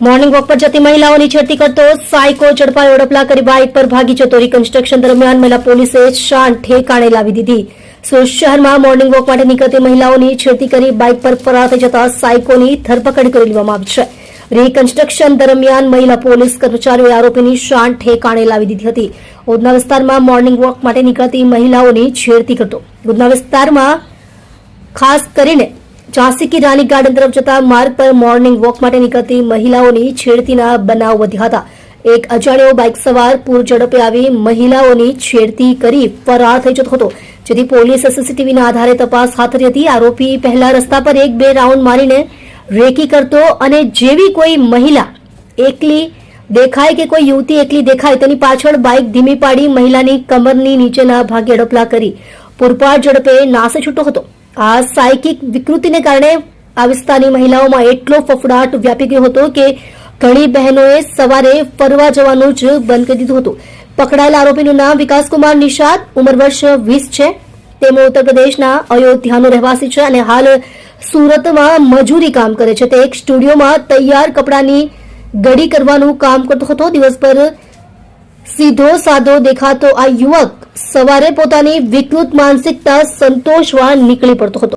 Morning walk પર જતી મહિલાઓની છેડતી કરતો સાયકો ઝડપાયો, ઓડપલા કરી બાઇક પર ભાગી જતો. રિકન્સ્ટ્રક્શન દરમિયાન મહિલા પોલીસે શાન ઠેકાણે લાવી દીધી. સુરત શહેરમાં મોર્નિંગ વોક માટે નીકળતી મહિલાઓની છેડતી કરી બાઇક પર ફરાર થઈ જતા સાયકોની ધરપકડ કરી લેવામાં આવી છે. રિકન્સ્ટ્રક્શન દરમિયાન મહિલા પોલીસ કર્મચારીઓએ આરોપીની શાન ઠેકાણે લાવી દીધી હતી. ઉધના વિસ્તારમાં મોર્નિંગ વોક માટે નીકળતી મહિલાઓની છેડતી કરતો ઉધના વિસ્તારમાં ખાસ કરીને ઝાંસી રાની ગાર્ડન તરફ જતા માર્ગ પર મોર્નિંગ વોક માટે નીકળતી મહિલાઓની છેડતીના બનાવ વધ્યા હતા. એક અજાણ્યો બાઇક સવાર પૂર ઝડપે આવી મહિલાઓની છેડતી કરી ફરાર થઈ જતો હતો. જેથી પોલીસ સીસીટીવીના આધારે તપાસ હાથ ધરી હતી. આરોપી પહેલા રસ્તા પર એક બે રાઉન્ડ મારીને રેકી કરતો અને જેવી કોઈ મહિલા એકલી દેખાય કે કોઈ યુવતી એકલી દેખાય તેની પાછળ બાઇક ધીમી પાડી મહિલાની કમરની નીચેના ભાગે અડપલા કરી પૂરપાટ ઝડપે નાસે છૂટો હતો. આ સાયકિક વિકૃતિને કારણે આ વિસ્તારની મહિલાઓમાં એટલો ફફડાટ વ્યાપી ગયો હતો કે ઘણી બહેનોએ સવારે ફરવા જવાનું જ બંધ કરી દીધું હતું. પકડાયેલા આરોપીનું નામ વિકાસકુમાર નિષાદ ઉંમર વર્ષ વીસ છે. તેઓ ઉત્તર પ્રદેશના અયોધ્યાનો રહેવાસી છે અને હાલ સુરતમાં મજૂરી કામ કરે છે. તે એક સ્ટુડિયોમાં તૈયાર કપડાની ગડી કરવાનું કામ કરતો હતો. દિવસભર સીધો સાધો દેખાતો આ યુવક સવારે પોતાની વિકૃત માનસિકતા સંતોષવા નીકળી પડતો હતો.